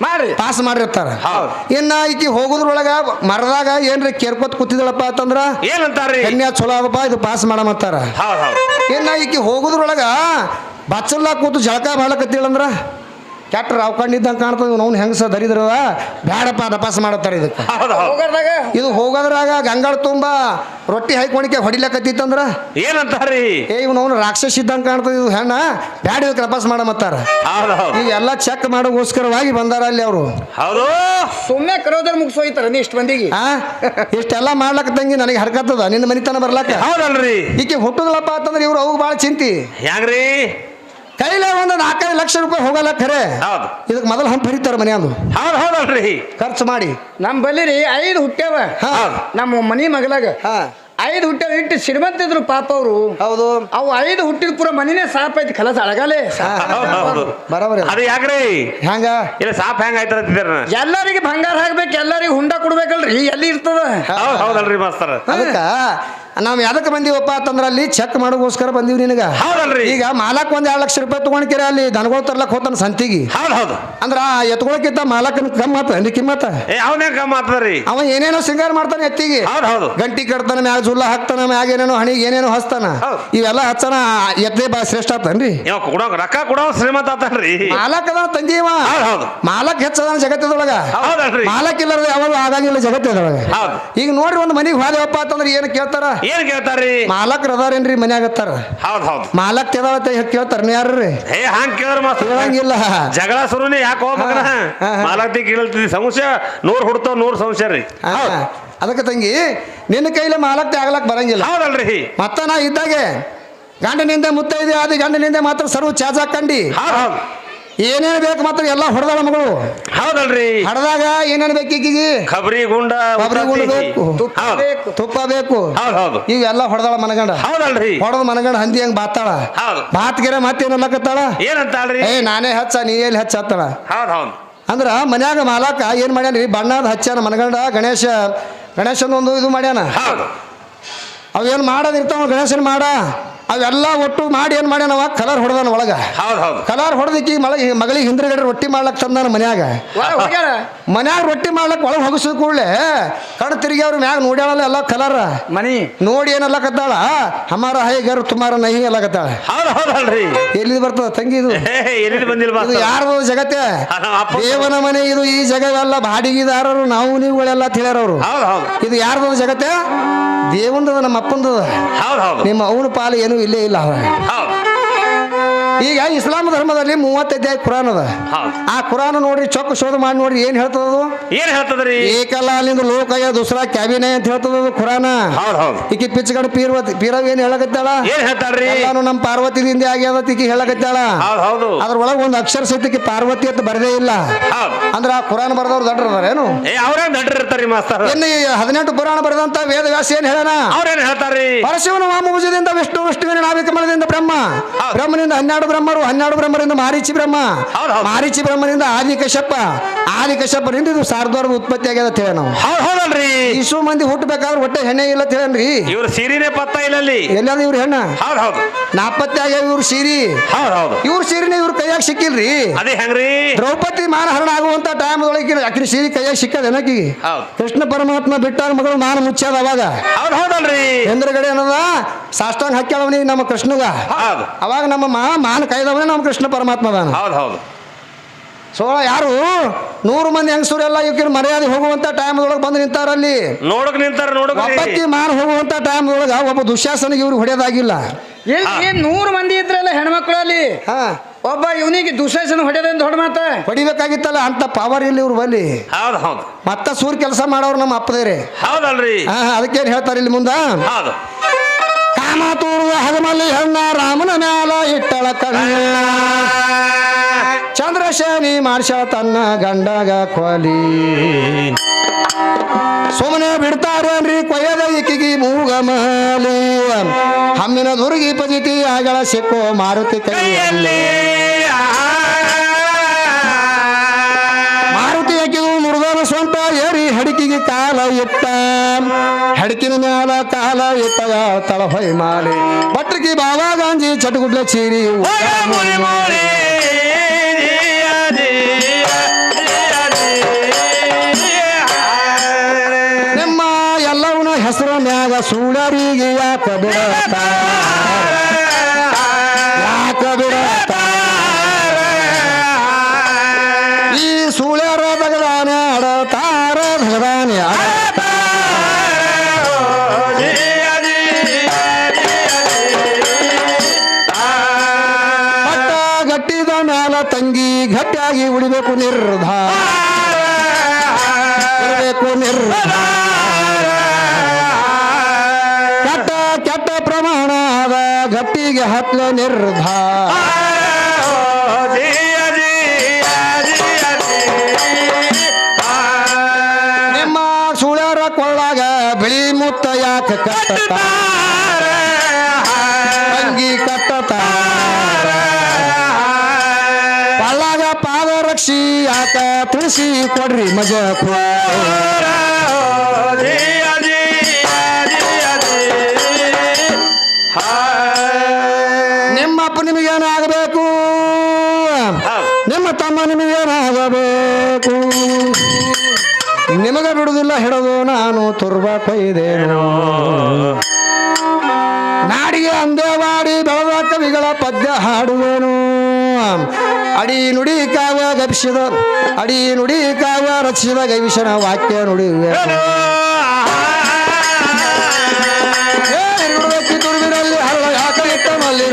ಮಾಡ್ರಿ ಪಾಸ್ ಮಾಡಿರ್ತಾರ ಹೌದು. ಇನ್ನ ಈಕಿ ಹೋಗುದ್ರೊಳಗ ಮರದಾಗ ಏನ್ರಿ ಕೇರ್ಕೊತ್ ಕೂತಿದಳಪ್ಪ ಅಂತಂದ್ರ? ಏನಂತಾರ್ರಿ? ಕನ್ಯಾ ಚಲೋ ಅದಪ್ಪ ಇದು ಪಾಸ್ ಮಾಡಮತ್ತಾರ ಇನ್ನ ಈಕಿ ಹೋಗುದ್ರೊಳಗ ಬಚ್ಚಲ್ಲ ಕೂತು ಜಳಕ ಮಾಡ್ಲಕತ್ತಿಳಂದ್ರ ಕೆಟ್ಟ ರಾವ್ಕೊಂಡಿದ್ದಂಗೆ ಕಾಣ್ತದ ಅವ್ನು ಹೆಂಗಸ ದರಿದ್ರವ ಬ್ಯಾಡಪ್ಪ ನಪಾಸ್ ಮಾಡತ್ತಾರ ಇದಕ್ಕೆ. ಇದು ಹೋಗೋದ್ರಾಗ ಗಂಗಾಳ ತುಂಬ ರೊಟ್ಟಿ ಹಾಯ್ಕೊಣಿಕೆ ಹೊಡಿಲಕತ್ತಿತ್ತಂದ್ರ? ಏನಂತಾರಿ? ಏ ಇವ್ನು ಅವ್ನು ರಾಕ್ಷಸ ಇದ್ದಂಗೆ ಕಾಣ್ತದೆ ಇದು ಹೆಣ್ಣ. ಬ್ಯಾಡ ಇದಕ್ಕೆ ನಪಾಸ್ ಮಾಡಮತ್ತಾರ ಈಗ ಎಲ್ಲ ಚೆಕ್ ಮಾಡೋಗೋಸ್ಕರವಾಗಿ ಬಂದಾರ ಅಲ್ಲಿ ಅವರು. ಹೌದು. ಸುಮ್ಮನೆ ಕರೋದ್ರ ಮುಗಿಸೋಯ್ತಾರ ನೀ ಇಷ್ಟು ಮಂದಿಗೆ? ಹಾ ಇಷ್ಟೆಲ್ಲ ಮಾಡ್ಲಕತ್ತಂಗಿ ನನಗೆ ಹರ್ಕತ್ತದ. ನಿನ್ನ ಮನಿತನ ಬರ್ಲಾಕ ಹೌದಲ್ರಿ. ಈಕೆ ಹುಟ್ಟದಲಪ್ಪ ಅಂತಂದ್ರೆ ಇವ್ರು ಅವು ಭಾಳ ಚಿಂತಿ. ಹೆಂಗ್ರಿ? ಕೈಲೇ ಒಂದು ನಾಲ್ಕೈದು ಲಕ್ಷ ರೂಪಾಯಿ ಹೋಗಲ್ಲ ಖರೆ ಹೌದು. ಇದಕ್ಕೆ ಮೊದಲು ಹಂಪ್ ಹರಿತಾರೆ ಮನೆಯಂದು ಹೌದು ಹೌದಲ್ರಿ ಖರ್ಚು ಮಾಡಿ. ನಮ್ಮ ಬಲ್ಲಿ ರೀ ಐದು ಹುಟ್ಟ್ಯಾವ. ಹಾ. ನಮ್ಮ ಮನಿ ಮಗಲಾಗ. ಹಾ. ಐದು ಹುಟ್ಟ್ಯಾವ ಇಟ್ಟು ಶ್ರೀಮಂತ ಇದ್ರು ಪಾಪ ಅವರು. ಹೌದು. ಅವು ಐದು ಹುಟ್ಟಿದ ಪೂರ ಮನಿನೇ ಸಾಪ್ ಐತಿ ಕಲಸ ಅಳಗಾಲೆ. ಹೌದು ಹೌದು. ಬರೋಬರಿ ಅದು. ಯಾಕ್ರಿ? ಹ್ಯಾಂಗ? ಇಲ್ಲ ಸಾಪ್ ಹೆಂಗ್ ಆಯ್ತಾರ ಅಂತಿದ್ದೀರ ಎಲ್ಲರಿಗೆ ಬಂಗಾರ ಹಾಕ್ಬೇಕು ಎಲ್ಲರಿಗೆ ಹುಂಡ ಕೊಡ್ಬೇಕಲ್ರಿ ಎಲ್ಲಿ ಇರ್ತದ? ಹೌದು ಹೌದಲ್ರಿ ಮಾಸ್ತರ. ಅದಕ್ಕ ನಾವ್ ಯಾವ್ದಕ್ಕೆ ಬಂದೀವಪ್ಪ ಅಂತಂದ್ರೆ ಅಲ್ಲಿ ಚೆಕ್ ಮಾಡೋಗೋಸ್ಕರ ಬಂದೀವಿ ನಿನಗ. ಹೌದಲ್ರಿ. ಈಗ ಮಾಲಕ್ ಒಂದ್ ಎರಡು ಲಕ್ಷ ರೂಪಾಯಿ ತಗೊಂಡ್ಕಿರ ಅಲ್ಲಿ ದನಗಳು ತರ್ಲಕ್ ಹೋತಾನ ಸಂತಿಗೆ. ಹೌದು ಹೌದು. ಅಂದ್ರ ಎತ್ಕೊಳಕ್ಕಿಂತ ಮಾಲಕನ ಕಮ್ಮಿ ಆತ ಅಲ್ಲಿ ಕಿಮ್ಮತ್ತ ಏ ಅವನೇ ಕಮ್ಮ ಆಗ್ತದ್ರಿ ಅವ ಏನೇನೋ ಸಿಂಗಾರ ಮಾಡ್ತಾನೆ ಎತ್ತಿಗೆ. ಹೌದು ಹೌದು. ಗಂಟಿ ಕಟ್ತಾನ ಮ್ಯಾಗ ಜುಲ್ಲ ಹಾಕ್ತಾನ ಮ್ಯಾಗ ಏನೇನೋ ಹಣಿಗೆ ಏನೇನೋ ಹಚ್ತಾನ. ಹೌದು. ಇವೆಲ್ಲ ಹಚ್ಚನ ಎತ್ತೇ ಬಾ ಶ್ರೇಷ್ಠ ಆತನ್ರಿ. ಇವ ಕೊಡೋ ರೊಕ್ಕ ಕೊಡೋ ಶ್ರೀಮಂತ ಆತನ್ರಿ. ಮಾಲಕ್ ಅದ ತಂದೀವ ಹೌದು ಹೌದು. ಮಾಲಕ್ ಹೆಚ್ಚದ ಜಗತ್ತದೊಳಗ. ಹೌದಲ್ರಿ. ಮಾಲಕ್ ಇಲ್ಲ ಯಾವಾಗ ಆಗಂಗಿಲ್ಲ ಜಗತ್ತದೊಳಗ. ಹೌದು. ಈಗ ನೋಡ್ರಿ ಒಂದು ಮನಿಗೆ ಹೋದೆವಪ್ಪ ಅಂತಂದ್ರೆ ಏನು ಕೇಳ್ತಾರ? ಏನ್ ಕೇಳ್ತಾರ್ರಿ? ಮಾಲಕ್ರ ಅದಾರೇನ್ರಿ ಮನ್ಯಾಗತ್ತಾರ ಹೌದು ಹೌದು. ಮಾಲಕ್ ತೆದಾವತ್ತ ಕೇಳ್ತಾರ ಯಾರ್ರಿ? ಏ ಹಂಗ ಕೇಳ್ರಿ ಕೇಳಂಗಿಲ್ಲ. ಜಗಳ ಸುರುನೆ ಯಾಕೆ ಹೋಗ್ಬೇಕನ ಮಾಲಕ್ ಕೇಳ್ತೀನಿ. ಮಾಲಕ್ತಿ ಸಮಸ್ಯೆ ನೂರ್ ಹುಡ್ತಾವ ನೂರ್ ಸಮಸ್ಯೆ ರೀ. ಅದಕ್ಕೆ ತಂಗಿ ನಿನ್ನ ಕೈಲಿ ಮಾಲಕ್ತಿ ಆಗ್ಲಕ್ ಬರಂಗಿಲ್ಲ. ಹೌದಲ್ರಿ. ಮತ್ತ ನಾ ಇದ್ದಾಗೆ ಗಂಡನಿಂದ ಮುತ್ತೈದೆ ಆದಿ ಗಂಡನಿಂದ ಮಾತ್ರ ಸರ್ವ ಚಾಜಾಕಂಡಿ ಹೌದು. ಏನೇನು ಬೇಕು ಮಾತ್ರ ಎಲ್ಲ ಹೊಡೆದಾಳ ಮಗಳು. ಹೌದಲ್ರಿ. ಹಡದಾಗ ಏನೇನು ಬೇಕು ಈಗಿಗೆ ಖಬರಿ ಗುಂಡ ಕಬರಿ ಗುಂಡ ಬೇಕು ತುಪ್ಪ ಬೇಕು ತುಪ್ಪ ಬೇಕು. ಹೌದು ಇವೆಲ್ಲ ಹೊಡೆದಾಳ ಮನಗಂಡ. ಹೌದಲ್ರಿ. ಹೊಡೆದ ಮನಗಂಡ ಹಂದಿ ಹಂಗ ಬಾತಾಳ. ಹೌದು. ಗಿರ ಮತ್ತೇನಲ್ಲಕತ್ತಾಳ ಏನಂತಾಳ್ರಿ? ಏ ನಾನೇ ಹಚ್ಚ ನೀ ಎಲ್ಲಿ ಹಚ್ಚ ಹತ್ತಾಳ ಹೌದು ಹೌದು. ಅಂದ್ರ ಮನ್ಯಾಗ ಮಾಲಾಕ ಏನ್ ಮಾಡ್ಯಾನ್ರಿ? ಬಣ್ಣದ ಹಚ್ಚಾನ ಮನಗಂಡ ಗಣೇಶ ಗಣೇಶನ ಒಂದು ಇದು ಮಾಡ್ಯಾನ? ಹೌದು. ಅವೇನು ಮಾಡೋದಿರ್ತಾವ ಗಣೇಶನ ಮಾಡ? ಅವೆಲ್ಲ ಒಟ್ಟು ಮಾಡಿ ಏನು ಮಾಡ್ಯಾನವ ಕಲರ್ ಹೊಡೆದಾನ ಒಳಗ. ಹೌದು ಹೌದು. ಕಲರ್ ಹೊಡೆದಕ್ಕಿ ಮಗಳಿಗೆ ಮಗಳಿಗೆ ಹಿಂದಿರುಗಡೆ ರೊಟ್ಟಿ ಮಾಡ್ಲಕ್ ತಂದಾನ ಮನ್ಯಾಗ. ಮನ್ಯಾಗ ರೊಟ್ಟಿ ಮಾಡ್ಲಕ್ ಒಳಗೆ ಹೋಗಿಸಿದ ಕೂಡಲೇ. ಕಣ್ ತಿರುಗಿ ಅವ್ರ ಮ್ಯಾಗ ನೋಡ್ಯಾಳಲ್ಲ ಎಲ್ಲ ಕಲರ್. ಮನಿ. ನೋಡಿ ಏನಲ್ಲಕತ್ತಾಳ ಹಮಾರ ಹೈ ಗರ್ ತುಮಾರ ನಹಿ ಅಲ್ಲಕತ್ತಾಳ ಹೌದು ಹೌದಲ್ರಿ ಎಲ್ಲಿ ಬರ್ತದ ತಂಗಿ ಇದು? ಎಲ್ಲಿ ಬಂದಿಲ್ಲ ಇದು ಯಾರ್ದು ಜಗತ್ತೆ? ಅಪ್ಪ ದೇವನ ಮನೆ ಇದು ಈ ಜಗವೆಲ್ಲ ಬಾಡಿಗೆದಾರರು ನಾವು ನೀವುಗಳೆಲ್ಲ ತಿಳಿಯಾರ ಅವರು ಹೌದು ಹೌದು. ಇದು ಯಾರ್ದು ಜಗತ್ತೆ? ದೇವಂದದ ನಮ್ಮ ಅಪ್ಪಂದದ ಹೌದು ಹೌದು. ನಿಮ್ಮ ಅವನ ಪಾಲು ಏನೂ ಇಲ್ಲೇ ಇಲ್ಲ ಅವ. ಹೌದು. ಈಗ ಇಸ್ಲಾಂ ಧರ್ಮದಲ್ಲಿ ಮೂವತ್ತೈದು ಕುರಾನ್ ಅದ. ಆ ಕುರಾನ್ ನೋಡ್ರಿ ಚೊಕ್ಕ ಶೋಧ ಮಾಡಿ ನೋಡ್ರಿ ಏನ್ ಹೇಳ್ತದ ಅದು ಏನ್ ಹೇಳ್ತದ್ರಿ? ಏಕಲ್ಲ ಅಲ್ಲಿಂದ ಲೋಕಯ ದೂಸರಾ ಕ್ಯಾಬಿನೆ ಅಂತ ಹೇಳ್ತದ ಕುರಾನ. ಹೌದು ಹೌದು. ಈಕಿ ಪಿಚ್ಚಗಡ ಪೀರ್ವತಿ ಪೀರವ್ ಏನ್ ಹೇಳಕತ್ತಾಳ? ಏನ್ ಹೇಳ್ತಾಳ್ರಿ? ಎಲ್ಲಾನು ನಮ್ಮ ಪಾರ್ವತಿದಿಂದ ಆಗ್ಯದ ಈಕಿ ಹೇಳಕತ್ತಾಳ. ಹೌದು ಹೌದು. ಅದ್ರೊಳಗೆ ಒಂದು ಅಕ್ಷರ ಸಹಿತಕ್ಕೆ ಪಾರ್ವತಿ ಅಂತ ಬರದೇ ಇಲ್ಲ. ಹೌದು. ಅಂದ್ರ ಆ ಕುರಾನ್ ಬರೆದವ್ರು ದಡ್ರ ಏನು ಅವ್ರೇನ್ ದಡ್ರ ಇರ್ತಾರಿ ಮಾಸ್ತರ? ಇನ್ನು ಹದಿನೆಂಟು ಪುರಾಣ ಬರೆದಂತ ವೇದ ವ್ಯಾಸ ಏನ್ ಹೇಳನ? ಅವ್ರೇನ್ ಹೇಳ್ತಾರ್ರಿ? ಪರಶಿವನ ವಾಮಭುಜದಿಂದ ವಿಷ್ಣು ವಿಷ್ಣುವಿನ ನಾಭಿಕಮಲದಿಂದ ಬ್ರಹ್ಮ. ಹೌದು. ಬ್ರಹ್ಮನಿಂದ ಹನ್ನೆರಡು ಬ್ರಹ್ಮರು ಹನ್ನೆರಡು ಬ್ರಹ್ಮರಿಂದ ಮಾರೀಚಿ ಬ್ರಹ್ಮ. ಮಾರೀಚಿ ಬ್ರಹ್ಮನಿಂದ ಆದಿ ಕಶ್ಯಪ ಆದಿ ಕಶ್ಯಪನಿಂದ ಇದು ಸಾರ್ದವರ ಉತ್ಪತ್ತಿ ಆಗ್ಯದ ಅಂತ ಹೇಳಿ ನಾವು ಹೌದಲ್ರಿ. ಇಷ್ಟು ಮಂದಿ ಹುಟ್ಟಬೇಕಾದ್ರೆ ಹೊಟ್ಟೆ ಹೆಣ್ಣೆ ಇಲ್ಲ ಅಂತ ಇವ್ರ ಸೀರಿನೇ ಪತ್ತ ಇಲ್ಲ ಅಲ್ಲಿ ಇವ್ರ ಹೆಣ್ಣ? ಹೌದು ಹೌದು. ನಾಪತ್ತೆ ಆಗ್ಯಾವ ಇವ್ರ ಸೀರಿ. ಹೌದು ಹೌದು. ಇವ್ರ ಸೀರಿನೇ ಇವ್ರ ಕೈಯಾಗ ಸಿಕ್ಕಿಲ್ರಿ. ಅದೇ ಹೆಂಗ್ರಿ? ದ್ರೌಪದಿ ಮಾನಹರಣ ಆಗುವಂತ ಟೈಮ್ ಒಳಗೆ ಅಕ್ರಿ ಸೀರಿ ಕೈಯಾಗ ಸಿಕ್ಕದ ಏನಕಿ ಕೃಷ್ಣ ಪರಮಾತ್ಮ ಬಿಟ್ಟಾರ ಮಗಳು ನಾನು ಮುಚ್ಚದ ಅವಾಗ. ಹೌದು ಹೌದಲ್ರಿ. ಹಿಂದ್ರಗಡೆ ಏನದ ಸಾಷ್ಟಾಂಗ ಹಾಕ್ಯಾಳವನಿಗೆ ನಮ್ಮ ಕೃಷ್ಣಗ. ಅವಾಗ ನಮ್ಮ ಮಾ ಮಾನ ಕೈದವನೇ ನಮ್ಮ ಕೃಷ್ಣ ಪರಮಾತ್ಮ ನಾನು ಹೌದು ಹೌದು. ಸೊ ಯಾರು? ನೂರು ಮಂದಿ ಹೆಂಗಸರು ಎಲ್ಲ ಇವಕ್ಕಿನ ಮರ್ಯಾದೆ ಹೋಗುವಂತ ಟೈಮ್ ಒಳಗೆ ಬಂದು ನಿಂತಾರಲ್ಲಿ. ನೋಡಕ್ ನಿಂತಾರ ನೋಡಕ್ ಒಬ್ಬಕ್ಕಿ ಮಾನ ಹೋಗುವಂತ ಟೈಮ್ ಒಳಗ ಒಬ್ಬ ದುಶ್ಯಾಸನಿಗೆ ಇವ್ರು ಹೊಡೆಯೋದಾಗಿಲ್ಲ ಏನ್ ಏನ್ ನೂರು ಮಂದಿ ಇದ್ರಲ್ಲ ಹೆಣ್ಮಕ್ಳಲ್ಲಿ? ಹಾ. ಒಬ್ಬ ಇವನಿಗೆ ದುಶ್ಯಾಸನ ಹೊಡೆದಂತ ದೊಡ್ಡ ಮಾತ. ಹೊಡಿಬೇಕಾಗಿತ್ತಲ್ಲ ಅಂತ ಪವರ್ ಇಲ್ಲಿ ಇವ್ರು ಬಲ್ಲಿ. ಹೌದು ಹೌದು. ಮತ್ತ ಸೂರ್ ಕೆಲಸ ಮಾಡೋರು ನಮ್ಮ ಅಪ್ಪದೇರಿ. ಹೌದಲ್ರಿ. ಹಾ ಅದಕ್ಕೇನು ಹೇಳ್ತಾರೆ ಇಲ್ಲಿ ಮುಂದ? ಹೌದು. ಕಾಮ ತೋರುವ ಹಗಮಲ್ಲಿ ಹೆಣ್ಣ ರಾಮನ ಮ್ಯಾಲ ಇಟ್ಟಳ ಕಣ್ಣ. ಚಂದ್ರಶೇನಿ ಮಾಡ್ಸ್ಯಾಳ ತನ್ನ ಗಂಡಗ ಕೊಲಿ ಸುಮ್ಮನೆ ಬಿಡ್ತಾರೇನ್ರಿ ಕೊಯ್ಯದ ಇಕ್ಕಿಗಿ ಮೂಗಮಲಿ ಹಮ್ಮಿನ ದುರ್ಗಿ ಪಜಿತಿ ಆಗಳ ಸಿಕ್ಕೋ ಮಾರುತಿ ಕೈಯಲ್ಲಿ. ಕಾಲ ಇಟ್ಟ. ಹಡಕಿನ ಮ್ಯಾಲ ಕಾಲ ಇಟ್ಟಗ ತಳ ಮಾಲೆ. ಪಟ್ರಿಕಿ ಬಾಬಾ ಗಾಂಜಿ ಚಟಗುಡ್ಲ ಚೀರಿ. ನಿಮ್ಮ ಎಲ್ಲವನ ಹೆಸರ ಮ್ಯಾಗ ಸೂಡರಿಗೆ ಯಾಕ ಬಿಡತ್ತ ಜ್ಞಾನ ನಿರ್ಧಾರ. ನಿಮ್ಮ ಸುಳ್ಯರ ಕೊಳ್ಳಾಗ ಬಿಳಿ ಮುತ್ತ ಯಾಕ ಕಟ್ಟ ಅಂಗಿ ಕಟ್ಟತ ಪಾದ ರಕ್ಷಿ ಯಾಕ ತುಳಸಿ ಕೊಡ್ರಿ ಮಜ ಮನವಿಯರಾಗಬೇಕು ನಿಮಗ ಬಿಡುವುದಿಲ್ಲ ಹಿಡದು ನಾನು ತುರ್ಬ ಕೈದೇನು ನಾಡಿಗೆ ಅಂದೇವಾಡಿ ಬೆಳೆದ ಕವಿಗಳ ಪದ್ಯ ಹಾಡುವೆನು. ಅಡಿ ನುಡಿ ಕಾವ ಗಪಿಸಿದ, ಅಡಿ ನುಡಿ ಕಾವ ರಚಿಸಿದ ಗವಿಷನ ವಾಕ್ಯ ನುಡಿವೆ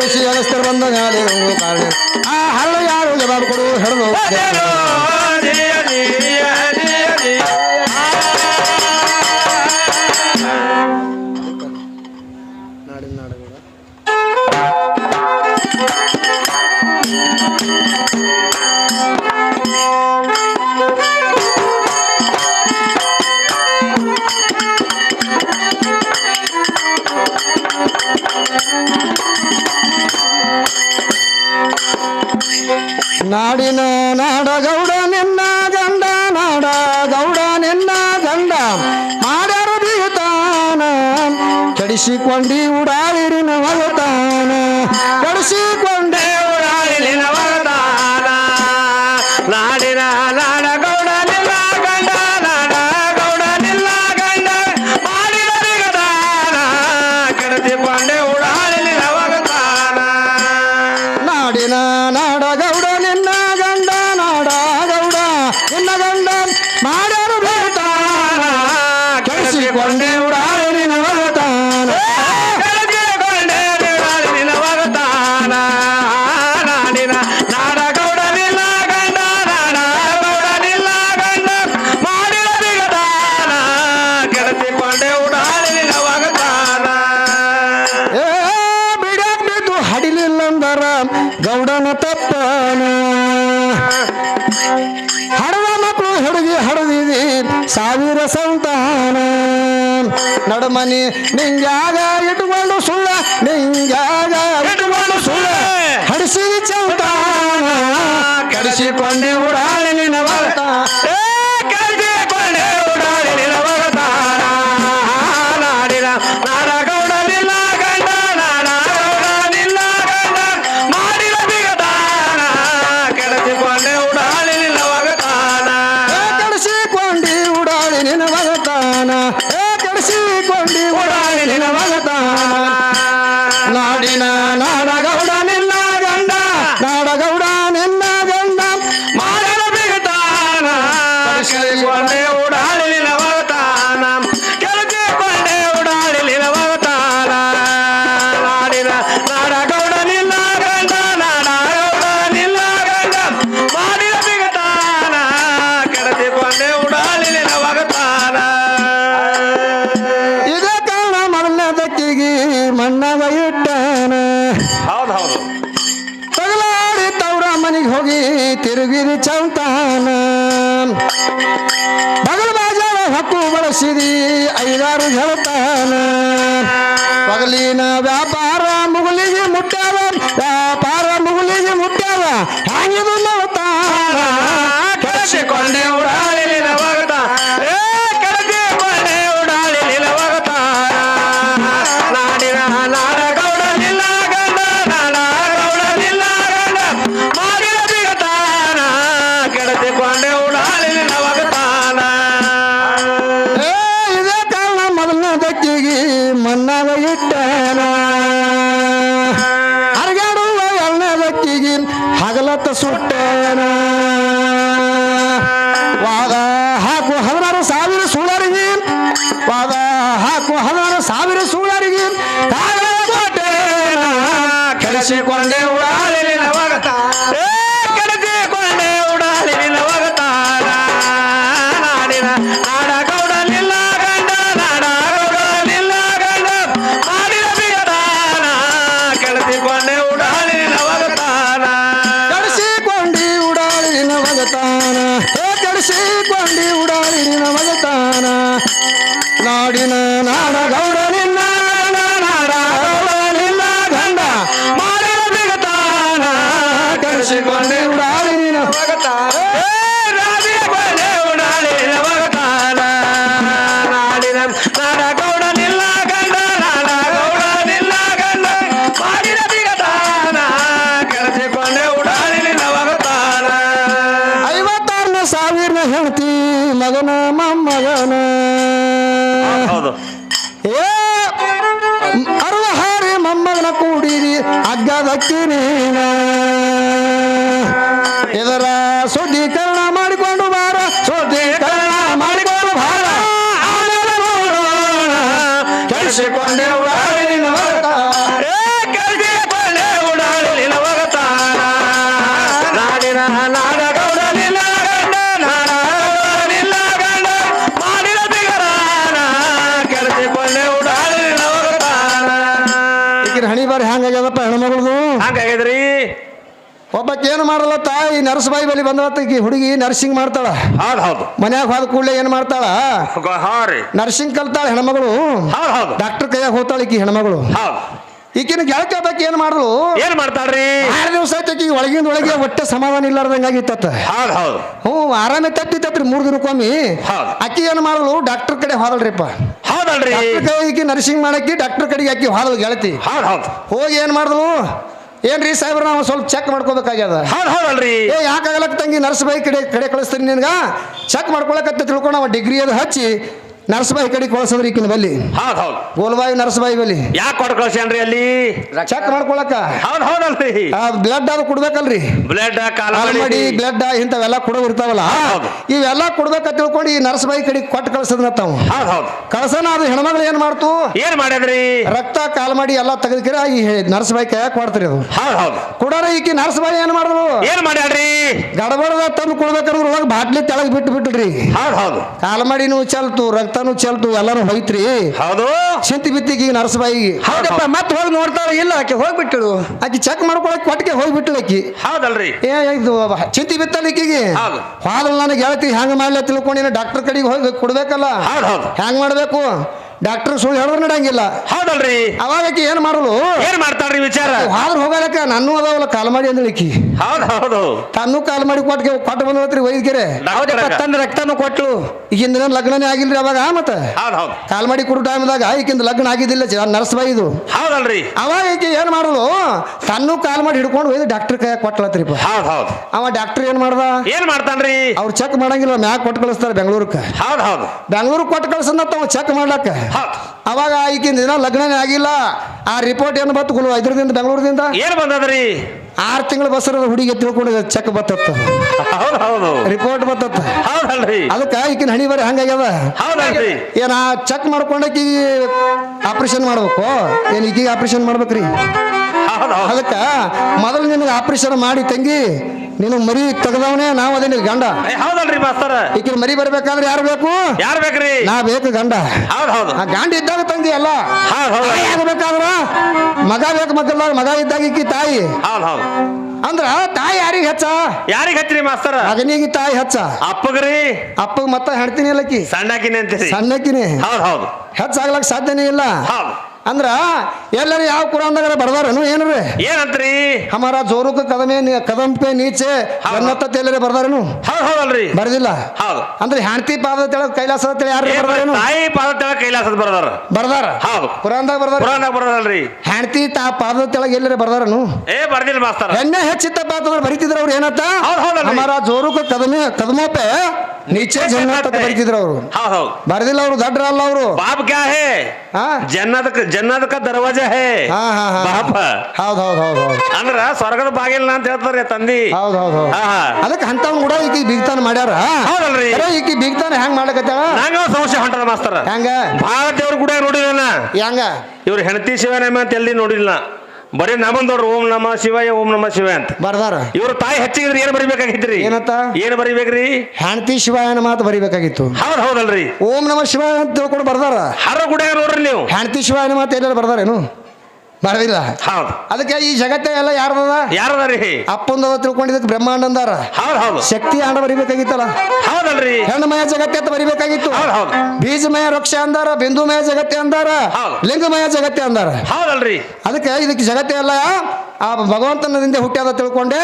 ಋಷಿ ಅನಸ್ತರು ಬಂದ ಗಾಲಿ ಕಾರಣ. ಹಿಡಿದು ಉಳಿಸಿಕೊಂಡೀವು ಮನೆ ನಿಂಗ್ಯಾರ நாடினானா ಏನು ಮಾಡಲ್ಲ ತಾಯಿ ನರಸಬಾಯಿ ಬಳಿ ಬಂದವತ್ತ ಈ ಹುಡುಗಿ ನರ್ಸಿಂಗ್ ಮಾಡ್ತಾಳ. ಹೌದು ಹೌದು. ಮನ್ಯಾಗ ಹೋದ ಕೂಡಲೇ ಏನ್ ಮಾಡ್ತಾಳ? ಹಾ ರೀ. ನರ್ಸಿಂಗ್ ಕಲ್ತಾಳ ಹೆಣ್ಮಗಳು. ಹೌದು ಹೌದು. ಡಾಕ್ಟರ್ ಕೈಯಾಗ ಹೋಗ್ತಾಳ ಈಕಿ ಹೆಣ್ಮಗಳು. ಹೌದು. ಈಕಿನ ಗೆಳತಿ ಏನ್ ಏನು ಮಾಡಿದ್ಲು ಏನ್ ಮಾಡ್ತಾಳ್ರಿ? ಆರು ದಿವಸ ಆಯ್ತು ಒಳಗಿಂದ ಒಳಗೆ ಒಟ್ಟೆ ಸಮಾಧಾನ ಇಲ್ಲಾರ್ದಂಗಾಗಿತ್ತ ಹೌದು ಹೌದು. ಹ್ಞೂ ಆರಾಮೇ ತಪ್ಪಿತ್ತತ್ರಿ ಮೂರು ದಿನಕ್ಕೊಮ್ಮೆ. ಅಕ್ಕಿ ಏನು ಮಾಡಲು? ಡಾಕ್ಟರ್ ಕಡೆ ಹೋದಳ್ರಿಪ್ಪ. ಹೌದಲ್ರಿ. ಈಕಿ ನರ್ಸಿಂಗ್ ಮಾಡಕ್ಕೆ ಡಾಕ್ಟರ್ ಕಡೆಗೆ ಅಕ್ಕಿ ಹೋದಳು ಗೆಳತಿ. ಹೌದು ಹೌದು. ಹೋಗಿ ಏನು ಮಾಡಿದ್ಲು? ಏನ್ರಿ ಸಾಹೇಬ್ರ ನಾವು ಸ್ವಲ್ಪ ಚೆಕ್ ಮಾಡ್ಕೋಬೇಕಾಗ್ಯದ? ಹೌದು ಹೌದಲ್ರಿ ಏ ಯಾಕಾಗಲಕ್ಕ ತಂಗಿ ನರ್ಸ್ ಬೈ ಕಡೆ ಕಡೆ ಕಳಿಸ್ತೀನಿ ನಿನ್ಗ? ಚೆಕ್ ಮಾಡ್ಕೊಳಕತ್ತ ತಿಳ್ಕೊಂಡು ಅವ ಡಿಗ್ರಿ ಅದು ಹಚ್ಚಿ ನರ್ಸ್ ಬಾಯಿ ಕಡೆ ಕಳ್ಸದ್ರಿ ಈಕಿನ ಬಲ್ಲಿ. ಹೌದ್ ಹೌದು. ಗೋಲ್ಬಾಯಿ ನರಸಬಾಯಿ ಬಾಯಿ ಬಲ್ಲಿ. ಯಾಕೆ ಕೊಟ್ಟು ಕಳ್ಸ್ಯಾನ್ರಿ ಅಲ್ಲಿ? ಚೆಕ್ ಮಾಡ್ಕೊಳಕ ಹೌದು ಹೌದಲ್ರಿ ಬ್ಲಡ್ ಅದು ಕೊಡ್ಬೇಕಲ್ರಿ. ಬ್ಲಡ್ ಕಾಲ್ಮಡಿ. ಮಾಡಿ ಬ್ಲಡ್ ಇಂಥವೆಲ್ಲ ಕೊಡೋ ಇರ್ತಾವಲ್ಲ. ಇವೆಲ್ಲ ಕೊಡ್ಬೇಕ ತಿಳ್ಕೊಂಡು ಈ ನರಸಬಾಯಿ ಕಡೆ ಕೊಟ್ಟು ಕಳ್ಸದ್ನ ತಾವು. ಹೌದು ಹೌದು. ಕಳ್ಸನ ಅದು ಹೆಣ್ಮಗಳು ಏನ್ ಮಾಡ್ತು? ಏನ್ ಮಾಡ್ಯಾದ್ರಿ ರಕ್ತ ಕಾಲ್ ಮಾಡಿ ಎಲ್ಲ ತೆಗೆದ್ಕಿರ ಈ ನರಸಬಾಯಿ ಕೈ ಕೊಡ್ತೀರಿ ಅದು. ಹೌದು ಹೌದು. ಕೊಡಾರ ಈಕಿ ನರ್ಸ್ ಬಾಯಿ ಏನ್ ಮಾಡಿದ್ರು ಏನ್ ಮಾಡ್ಯಾಡ್ರಿ ಗಡಬಡದ ತಂದು ಕೊಡ್ಬೇಕಂದ್ರೆ ಒಳಗೆ ಬಾಟ್ಲಿ ತೆಳಗ್ ಬಿಟ್ಟು ಬಿಟ್ರಿ ಹೌದು ಹೌದು. ಮಾಡಿ ನೀವು ಚಲ್ತು ರಕ್ತನೂ ಚಲ್ತು ಎಲ್ಲಾನು ಹೋಯ್ತ್ರಿ. ಹೌದು. ಚಿಂತಿ ಬಿತ್ತಿಗೆ ಈಗ ನರ್ಸ್ ಹೌದಪ್ಪ ಮತ್ತೆ ಹೋಗಿ ನೋಡ್ತಾರ? ಇಲ್ಲ ಆಕೆ ಹೋಗ್ಬಿಟ್ಟಳು. ಆಕೆ ಚೆಕ್ ಮಾಡ್ಕೊಳಕ್ ಕೊಟ್ಟಿಗೆ ಹೋಗ್ಬಿಟ್ಟು ಆಕಿ. ಹೌದಲ್ರಿ. ಏ ಇದು ಚಿಂತಿ ಬಿತ್ತಲ್ಲ ಈಕಿಗೆ? ಹೌದು. ಹಾಲು ನನಗೆ ಹೇಳ್ತಿ ಹೆಂಗ್ ಮಾಡ್ಲ ತಿಳ್ಕೊಂಡಿನ ಡಾಕ್ಟರ್ ಕಡೆಗೆ ಹೋಗಿ ಕೊಡ್ಬೇಕಲ್ಲ? ಹೌದು ಹೌದು. ಹೆಂಗ್ ಮಾಡ್ಬೇಕು? ಡಾಕ್ಟರ್ ಸುಳ್ಳು ಹೇಳೋರು ನಡಂಗಿಲ್ಲ. ಹೌದಲ್ರಿ. ಅವಾಗ ಆಕಿ ಏನ್ ಮಾಡಲು? ಏನ್ ಮಾಡ್ತಾಳ್ರಿ ವಿಚಾರ? ಹಾದ್ರ ಹೋಗಲಕ್ಕ ನನ್ನೂ ಅದಾವಲ್ಲ ಕಾಲ್ ಮಾಡಿ ಅಂದ್ರೆ ಈಕಿ. ಹೌದು ಹೌದು. ತನ್ನೂ ಕಾಲ್ ಮಾಡಿ ಕೊಟ್ಟಿಗೆ ಕೊಟ್ಟು ಬಂದ್ರಿ ವೈದ್ಯರೆ ತನ್ನ ತಂದ ರಕ್ತನೂ ಕೊಟ್ಲು. ಈಗಿನ ದಿನ ಲಗ್ನನೇ ಆಗಿಲ್ರಿ ಅವಾಗ ಮತ್ತ? ಕಾಲ್ ಮಾಡಿ ಕೊಡೋ ಟೈಮ್ದಾಗ ಈಗಿಂದ ಲಗ್ನ ಆಗಿದ್ದಿಲ್ಲ ನರ್ಸ್ ಬಾಯಿ ಇದು ಹೌದಲ್ರಿ. ಅವಾಗ ಈಕೆ ಏನ್ ಮಾಡಲು? ತನ್ನೂ ಕಾಲ್ ಮಾಡಿ ಹಿಡ್ಕೊಂಡು ಹೋಯ್ದು ಡಾಕ್ಟರ್ ಕೈ ಕೊಟ್ಲತ್ರಿ ಹೌದು ಹೌದು. ಅವ ಡಾಕ್ಟರ್ ಏನ್ ಮಾಡ್ದ? ಏನ್ ಮಾಡ್ತಾನ್ರಿ? ಅವ್ರು ಚೆಕ್ ಮಾಡಂಗಿಲ್ಲ ಮ್ಯಾಗ ಕೊಟ್ಟು ಕಳಿಸ್ತಾರೆ ಬೆಂಗಳೂರಕ್ಕೆ ಹೌದು ಹೌದು. ಬೆಂಗಳೂರು ಕೊಟ್ಟು ಕಳ್ಸಂದ ಚೆಕ್ ಮಾಡ್ಲಕ್ಕ. ಅವಾಗ ಈಗಿನ ದಿನ ಲಗ್ನನೇ ಆಗಿಲ್ಲ. ಆ ರಿಪೋರ್ಟ್ ಏನು ಬತ್ತು ಗುಲು ಇದ್ರದಿಂದ ಬೆಂಗಳೂರದಿಂದ ಏನು ಬಂದದ್ರಿ? ಆರು ತಿಂಗಳು ಬಸ್ರದ ಹುಡುಗಿ ತಿಳ್ಕೊಂಡು ಚೆಕ್ ಬತ್ತತ್ತ. ಹೌದು ರಿಪೋರ್ಟ್ ಬತ್ತತ್ತ. ಹೌದಲ್ರಿ. ಅದಕ್ಕೆ ಈಗಿನ ಹಣಿ ಬರೀ ಹಂಗಾಗ್ಯದ ಹೌದಲ್ರಿ. ಏನ ಚೆಕ್ ಮಾಡ್ಕೊಂಡಕ್ಕೆ ಆಪರೇಷನ್ ಮಾಡ್ಬೇಕು? ಏನು ಈಗೀಗ ಆಪರೇಷನ್ ಮಾಡ್ಬೇಕ್ರಿ? ಅದಕ್ಕೆ ಮೊದಲು ನಿನಗೆ ಆಪರೇಷನ್ ಮಾಡಿ ತಂಗಿ ನೀನು ಮರಿ ತೆಗೆದವನೇ ನಾವು ಅದೇ ಗಂಡ. ಹೌದಲ್ರಿ ಮಾಸ್ತರ? ಈಕಿನ ಮರಿ ಬರ್ಬೇಕಾದ್ರೆ ಯಾರು ಬೇಕು? ಯಾರು ಬೇಕ್ರಿ? ನಾ ಬೇಕು ಗಂಡ. ಹೌದು ಹೌದು. ಆ ಗಂಡ ಇದ್ದಾಗ ತಂಗಿ ಅಲ್ಲ. ಬೇಕಾದ್ರ ಆಗ್ಬೇಕಾದ್ರ ಮಗ ಬೇಕು ಮಕ್ಕಳ ಮಗ ಇದ್ದಾಗ ಈಕಿ ತಾಯಿ. ಹೌದು ಹೌದು. ಅಂದ್ರ ತಾಯಿ ಯಾರಿಗೆ ಹಚ್ಚ? ಯಾರಿಗೆ ಹಚ್ಚಿರಿ ಮಾಸ್ತರ? ಮಗನಿಗೆ ತಾಯಿ ಹೆಚ್ಚ. ಅಪ್ಪಗ್ರಿ. ಅಪ್ಪಗೆ ಮತ್ತ ಹೆಣ್ತೀನಿ ಅಲ್ಲಕಿ ಸಣ್ಣಕಿನಿ ಅಂತೀರಿ. ಸಣ್ಣಕಿನಿ ಹೌದು ಹೌದು. ಹೆಚ್ಚಾಗ್ಲಕ್ ಸಾಧ್ಯನೇ ಇಲ್ಲ. ಹೌದು. ಅಂದ್ರ ಎಲ್ಲರೂ ಯಾವ ಕುರಾನ್ದಾಗ ಬರ್ದಾರನು? ಏನ್ರಿ? ಏನಂತ್ರಿ? ಹಮಾರ ಜೋರುಕ ಕದಮೆ ಕದಂಪೆ ಕದಂ ಪೇ ನೀಚೆ ಹೌದು. ಜನ್ನತ್ತ ಎಲ್ಲರೂ ಬರ್ದಾರನು? ಹೌದು ಹೌದಲ್ರಿ. ಬರ್ದಿಲ್ಲ? ಹೌದು. ಅಂದ್ರೆ ಹೆಣ್ತಿ ಪಾದ ತೆಳ ಕೈಲಾಸ ತೆಳ ಯಾರು ಬರ್ದಾರನು? ತಾಯಿ ಪಾದ ತೆಳಗ್ ಕೈಲಾಸದ ಬರ್ದಾರ. ಬರ್ದಾರ? ಹೌದು. ಕುರಾನ್ದಾಗ ಬರ್ದಾರ? ಕುರಾನ್ದಾಗ ಬರ್ದಾರಲ್ರಿ. ಹೆಣ್ತಿ ತಾ ಪಾದ ತೆಳಗೆ ಎಲ್ಲರೂ ಬರ್ದಾರನು? ಏ ಬರ್ದಿಲ್ಲ ಮಾಸ್ತರ. ಎಣ್ಣೆ ಹೆಚ್ಚಿತ್ತಪ್ಪ ಅಂತಂದ್ರೆ ಬರಿತಿದ್ರು ಅವ್ರು ಏನತ್ತ? ಹೌದು ಹೌದಲ್ರಿ. ಹಮಾರ ಜೋರುಕ ಕದಮೆ ಕದಮೋಪೆ ನೀಚೆ ಜನ್ನತ್ತ ಅಂತ ಬರಿತಿದ್ರು ಅವರು ಹೌದು ಹೌದು ಬರ್ದಿಲ್ಲ ಅವರು ದಡ್ರ ಅಲ್ಲ ಅವರು बाप क्या है ಹಾ जन्नत जन्नत का दरवाजा है ಹಾ ಹಾ ಹಾ ಬಾಪ ಹೌದ್ ಹೌದ್ ಹೌದ್ ಹೌದ್ ಅಂದ್ರ ಸ್ವರ್ಗದ ಬಾಗಿಲ್ಲ ಅಂತ ಹೇಳ್ತಾರೆ ತಂದಿ ಹೌದ್ ಹೌದ್ ಹೌದ್ ಹಾ ಹಾ ಅದಕ್ಕೆ ಅಂತವ್ ಕೂಡ ಈಕಿ ಬಿಗ್ತಾನ ಮಾಡ್ಯಾರ ಹೌದಲ್ರಿ ಅರೆ ಈಕಿ ಬಿಗ್ತಾನ ಹೆಂಗ್ ಮಾಡ್ಲಕತ್ತಾಳ ನಂಗ ಒಂದ್ ಸಮಸ್ಯೆ ಹೊಂಟದ ಮಾಸ್ತರ ಹೆಂಗ ಭಾಳ ದೇವ್ರ ಕೂಡ ನೋಡಿಲ್ಲ ಹೆಂಗ ಇವ್ರ ಹೆಂಡತಿ ಶಿವನೇಮ ಅಂತ ಎಲ್ಲಿ ನೋಡಿಲ್ಲ ಬರೀ ನಾ ಬಂದವ್ರು ಓಂ ನಮ ಶಿವಾಯ ಓಂ ನಮ ಶಿವ ಅಂತ. ಬರ್ದಾರ. ಇವ್ರ ತಾಯಿ ಹೆಚ್ಚಿಗಿದ್ರೆ ಏನ್ ಬರಿಬೇಕಾಗಿತ್ರಿ? ಏನಂತ? ಏನ್ ಬರಿಬೇಕ್ರಿ? ಹೆಣ್ತಿ ಶಿವಾಯನ ಮಾತು ಬರಿಬೇಕಾಗಿತ್ತು. ಹೌದ್ ಹೌದಲ್ರಿ. ಓಂ ನಮ ಶಿವಾಯ ಅಂತ ತಿಳ್ಕೊಂಡು ಬರ್ದಾರ. ಹರ ಗುಡಿಯಾಗ ನೋಡ್ರಿ ನೀವು. ಹೆಣ್ತಿ ಶಿವಾಯನ ಮಾತು ಎಲ್ಲಾರು ಬರ್ದಾರೇನು? ಬರ್ದಿಲ್ಲ ಹೌದು. ಅದಕ್ಕೆ ಈ ಜಗತ್ತೇ ಎಲ್ಲ ಯಾರದ ಯಾರದಾರಿ? ಅಪ್ಪಂದ ತಿಳ್ಕೊಂಡಿದ್ದಕ್ಕೆ ಬ್ರಹ್ಮಾಂಡ ಅಂದಾರ ಹೌದು ಹೌದು. ಶಕ್ತಿ ಹಣ ಬರಿಬೇಕಾಗಿತ್ತಲ್ಲ? ಹೌದಲ್ರಿ. ಹೆಣ್ಣುಮಯ ಜಗತ್ತೆ ಅಂತ ಬರಿಬೇಕಾಗಿತ್ತು. ಹೌದು ಹೌದು. ಬೀಜಮಯ ವೃಕ್ಷ ಅಂದಾರ ಬಿಂದುಮಯ ಜಗತ್ತೆ ಅಂದಾರ. ಲಿಂಗಮಯ ಜಗತ್ತೆ ಅಂದಾರ. ಹೌದಲ್ರಿ. ಅದಕ್ಕೆ ಇದಕ್ಕೆ ಜಗತ್ತೇ ಅಲ್ಲ ಆ ಭಗವಂತನದಿಂದ ಹುಟ್ಟ್ಯಾದ ತಿಳ್ಕೊಂಡೆ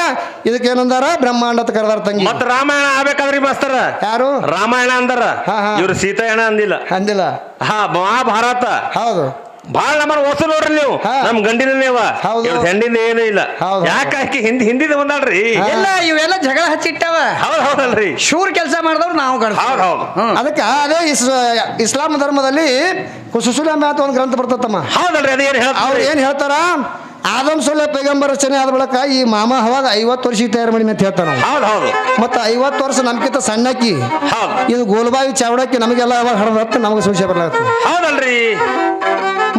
ಇದಕ್ಕೆ ಏನಂದಾರ ಬ್ರಹ್ಮಾಂಡ ಅಂತ ಕರೆದಾರ ತಂಗಿ. ಮತ್ತೆ ರಾಮಾಯಣ ಆಗ್ಬೇಕಾದ್ರಿ ಮಾಸ್ತರ? ಯಾರು? ರಾಮಾಯಣ ಅಂದಾರ. ಹಾ, ಹಾ. ಇವ್ರು ಸೀತಾಯಣ ಅಂದಿಲ್ಲ. ಅಂದಿಲ್ಲ. ಹಾ ಮಹಾಭಾರತ. ಹೌದು. ಬಾಳ ನಮ್ಮನ್ನ ಹೊಸ ನೋಡ್ರಿ ನೀವು. ಹಾ. ನಮ್ ಗಂಡಿನ ನೀವ ಹೌದು. ಇವ್ರ ಹೆಂಡಿನ ಏನೂ ಇಲ್ಲ. ಹೌದು. ಯಾಕೆ ಆಕಿ ಹಿಂದಿ ಹಿಂದಿದ ಬಂದಾಳ್ರಿ? ಇಲ್ಲ ಎಲ್ಲ ಇವೆಲ್ಲ ಜಗಳ ಹಚ್ಚಿಟ್ಟವ. ಹೌದ್ ಹೌದಲ್ರಿ. ಶೂರ್ ಕೆಲಸ ಮಾಡಿದವ್ರು ನಾವು ಗಂಡ್ಸು. ಹೌದ್ ಹೌದು. ಹ್ಮ್. ಅದಕ್ಕೆ ಅದೇ ಇಸ್ ಇಸ್ಲಾಂ ಧರ್ಮದಲ್ಲಿ ಸುಸುಲಾಮೆ ಅಂತ ಒಂದು ಗ್ರಂಥ ಬರ್ತತ್ತಮ್ಮ ಹೌದಲ್ರಿ ಅದೇನ್ ಅವ್ರು ಹೇಳ್ತಾರೆ ಏನು ಹೇಳ್ತಾರ? ಆದಮ್ ಸೊಲ್ಲೆ ಪೈಗಂಬರ್ ರಚನೆ ಆದ ಬಳಿಕ ಈ ಮಾಮ ಹವಾಗ ಐವತ್ತು ವರ್ಷ ತಯಾರು ಮಾಡಿ ಅಂತ ಹೇಳ್ತಾನ ಹೌದು ಹೌದು. ಮತ್ತು ಐವತ್ತು ವರ್ಷ ನಮ್ಕಿಂತ ಸಣ್ಣಕ್ಕಿ ಇದು ಗೋಲ್ಬಾಯಿ ಚಾವಡಕ್ಕಿ ನಮಗೆಲ್ಲ ಯಾವಾಗ ಹಡದತ್ತ ನಮಗೆ ಸಂಶಯ ಬರ್ಲಾಗ್ತದೆ ಹೌದಲ್ರಿ.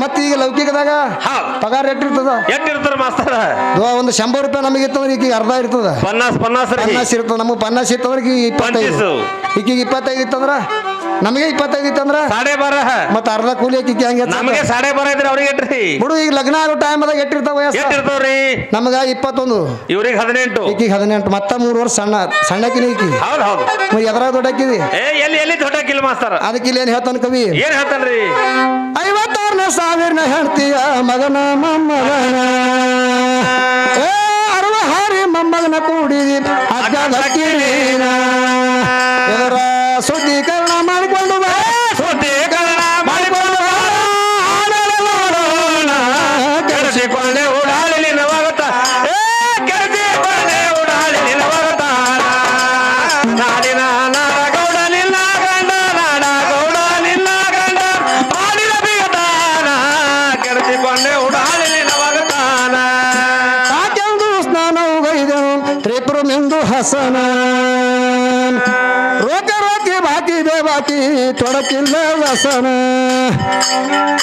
ಮತ್ತು ಈಗ ಲೌಕಿಕದಾಗ ಪಗಾರ ಎಟ್ಟಿರ್ತದ ಮಾಸ್ತರ? ಒಂದು ಶಂಬರ್ ರೂಪಾಯಿ ನಮಗೆ ಇತ್ತಂದ್ರೆ ಈಗ ಅರ್ಧ ಇರ್ತದ. ಪನ್ನಾಸ್ ಪನ್ನಾಸ್ ಪನ್ನಾಸ್ ಇರ್ತದ ನಮಗೆ ಪನ್ನಾಸ್ ಇತ್ತಂದ್ರೆ ಈಗ ಇಪ್ಪತ್ತೈದು. ಈಗ ಇಪ್ಪತ್ತೈದು ಇತ್ತಂದ್ರ ನಮಗೆ ಇಪ್ಪತ್ತೈದು ಇತ್ತಂದ್ರ? ಸಾಡೆ ಬಾರ. ಮತ್ತೆ ಅರ್ಧ ಕೂಲಿ ಹಾಕಿತ್ತು ಹಂಗೆ ನಮಗೆ ಸಾಡೆ ಬಾರ ಇದ್ರೆ ಅವ್ರಿಗೆ ಎಟ್ರಿ? ಬಿಡು ಈಗ ಲಗ್ನ ಆಗೋ ಟೈಮ್ದಾಗ ಎಟ್ಟಿರ್ತಾವ ಎಟ್ಟಿರ್ತಾವ್ರಿ. ನಮಗ ಇಪ್ಪತ್ತೊಂದು. ಇವ್ರಿಗೆ ಹದಿನೆಂಟು. ಈಕಿಗೆ ಹದಿನೆಂಟು ಮತ್ತ ಮೂರು ವರ್ಷ ಸಣ್ಣ ಸಣ್ಣಕಿನ ಈಕಿ. ಹೌದು ಹೌದು. ಎದರ ಎದ್ರಾಗ ದೊಡ್ಡಕ್ಕಿದಿ? ಏ ಎಲ್ಲಿ ಎಲ್ಲಿ ದೊಡ್ಡ ಕಿಲ್ ಮಾಸ್ತರ? ಅದಕ್ಕೆ ಇಲ್ಲಿ ಏನು ಹೇಳ್ತಾನ ಕವಿ? ಏನ್ ಹೇಳ್ತಾನ್ರಿ? ಐವತ್ತಾರನೇ ಸಾವಿರನ ಹೇಳ್ತೀಯ ಮಗನ ಮೊಮ್ಮಗನ ಏ ಅರವ ಹಾರಿ ಮೊಮ್ಮಗನ ಅಜ್ಜ ಅಜ್ಜದ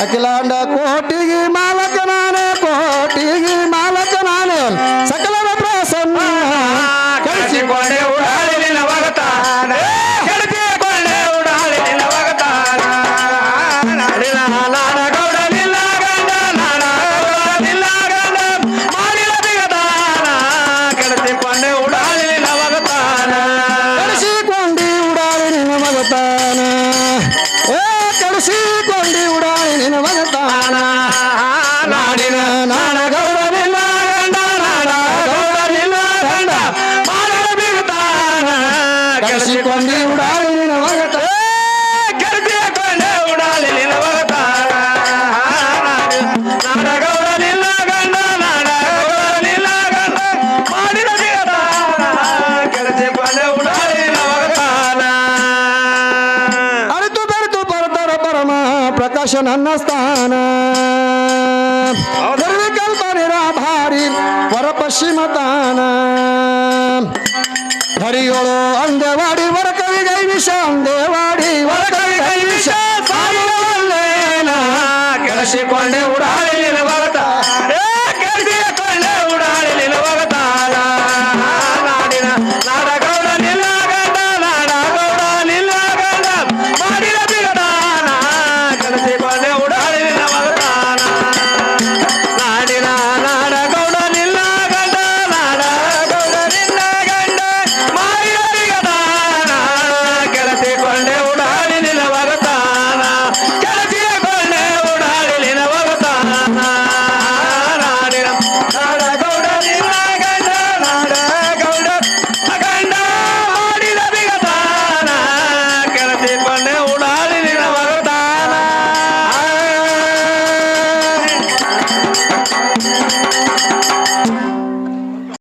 ಅಖಿಲಾಂಡ ನನ್ನ ಸ್ಥಾನ. ನಿರ್ವಿಕಲ್ಪ ನಿರಾಭಾರಿ ವರ ಪಶ್ಚಿಮ ತಾನ ಹರಿಯೋಳು ಅಂದೆವಾಡಿ ವರ ಕವಿ ಗೈ ವಿಷ ಅಂದೆವಾಡಿ ವರ ಕವಿ ಗೈ ವಿಷ ಕೆಡಿಸಿಕೊಂಡೆ